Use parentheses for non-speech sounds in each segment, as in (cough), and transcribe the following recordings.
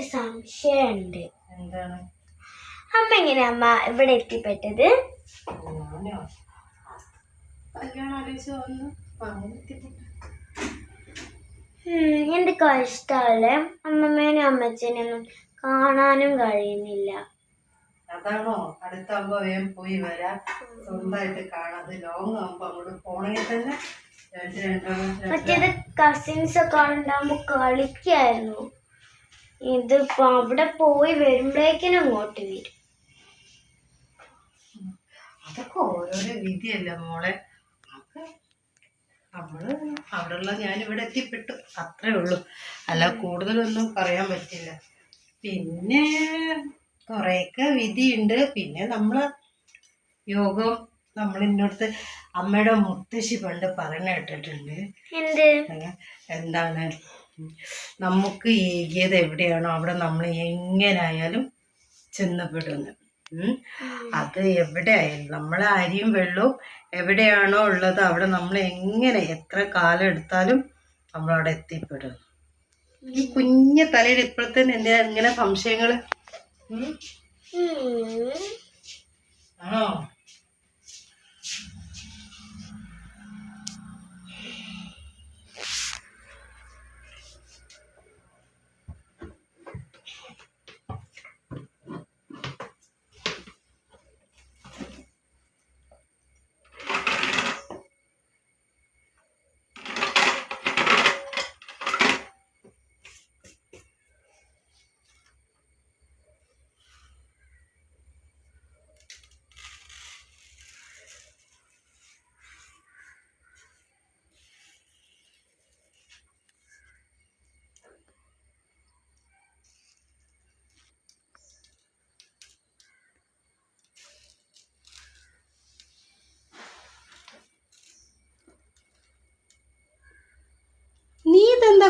ഒരു സംശയമുണ്ട്. എന്താണ്? അമ്മ എങ്ങനെ അമ്മ ഇവിടെ എത്തിപ്പെട്ടത്? എന്ത് കഷ്ടല്ലേ അമ്മമ്മേനും അമ്മച്ചനെയൊന്നും കാണാനും കഴിയുന്നില്ല. അതാണോ? അടുത്താകുമ്പോ വേഗം പോയി വരാം. സ്വന്തമായിട്ട് കാണാതെ ലോങ് ആകുമ്പോ അങ്ങോട്ട് പോണെങ്കിൽ തന്നെ മറ്റേത് കസിൻസ് ഒക്കെ ഉണ്ടാകുമ്പോ കളിക്കായിരുന്നു. ഇതിപ്പോ അവിടെ പോയി വരുമ്പോഴേക്കിനും അങ്ങോട്ട് വരും. അതൊക്കെ ഓരോരോ വിധിയല്ല മോളെ? നമുക്ക് നമ്മൾ ഞാൻ ഇവിടെ എത്തിപ്പെട്ടു. അത്രേ ഉള്ളൂ. അല്ല കൂടുതലൊന്നും പറയാൻ പറ്റില്ല. പിന്നെ കുറേയൊക്കെ വിധിയുണ്ട്. പിന്നെ നമ്മൾ യോഗം നമ്മൾ ഇന്നടുത്ത് അമ്മയുടെ മുത്തശ്ശി പണ്ട് പറഞ്ഞു കേട്ടിട്ടുണ്ട്. എന്ത്? എന്താണ്? നമുക്ക് ഏകിയത് എവിടെയാണോ അവിടെ നമ്മൾ എങ്ങനായാലും ചെന്നപ്പെടുന്നു. അത് എവിടെ ആയാലും നമ്മളെ അരിയും വെള്ളവും എവിടെയാണോ ഉള്ളത് അവിടെ നമ്മൾ എങ്ങനെ എത്ര കാലം എടുത്താലും നമ്മളവിടെ എത്തിപ്പെടും ഈ കുഞ്ഞ തലയിൽ ഇപ്പോഴത്തെ എന്തിനാ ഇങ്ങനെ സംശയങ്ങൾ?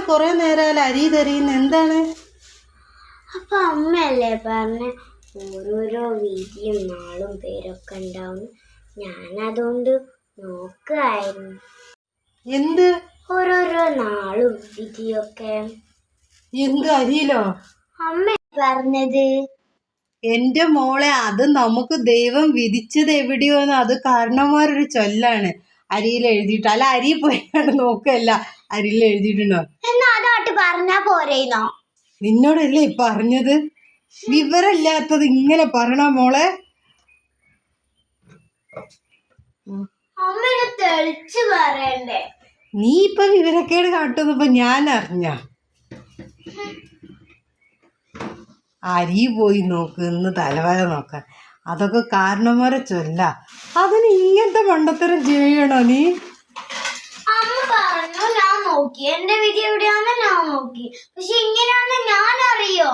കൊറേ നേരം അരി തരിയുന്ന എന്താണ്? അപ്പൊ അമ്മയല്ലേ പറഞ്ഞ ഓരോരോ വീതിയും നാളും പേരൊക്കെ ഉണ്ടാവും. ഞാൻ അതുകൊണ്ട് നോക്കായിരുന്നു. എന്ത്? ഓരോരോ നാളും വിധിയൊക്കെ എന്ത് അരിയിലോ? അമ്മ പറഞ്ഞത്? എന്റെ മോളെ അത് നമുക്ക് ദൈവം വിധിച്ചത് എവിടെയോന്ന് അത് കാരണന്മാരൊരു ചൊല്ലാണ്. അരിയിൽ എഴുതിയിട്ട് അല്ല അരി പോയാണ് (laughs) നോക്കല്ല അരിയിൽ എഴുതിയിട്ടുണ്ടോ? എന്നാ അതാട്ട് പറഞ്ഞാ പോരേന്നോ? നിന്നോടല്ലേ പറഞ്ഞത്? വിവരമില്ലാത്തത് ഇങ്ങനെ പറയണ മോളെ? തെളിച്ച് പറയണ്ടേ. നീ ഇപ്പൊ വിവരക്കേട് കാട്ടുന്നപ്പോ ഞാൻ അറിഞ്ഞ. അരി പോയി നോക്ക് ഇന്ന് തലവര നോക്കാൻ. അതൊക്കെ കാരണവരെ ചൊല്ല. അതിന് ഇങ്ങനത്തെ മണ്ടത്തരം ചെയ്യണോ നീ? അമ്മ പറഞ്ഞു ഞാൻ നോക്കി. എന്റെ വിധി എവിടെയാന്ന് ഞാൻ നോക്കി. പക്ഷെ ഇങ്ങനെയാണെന്ന് ഞാൻ അറിയോ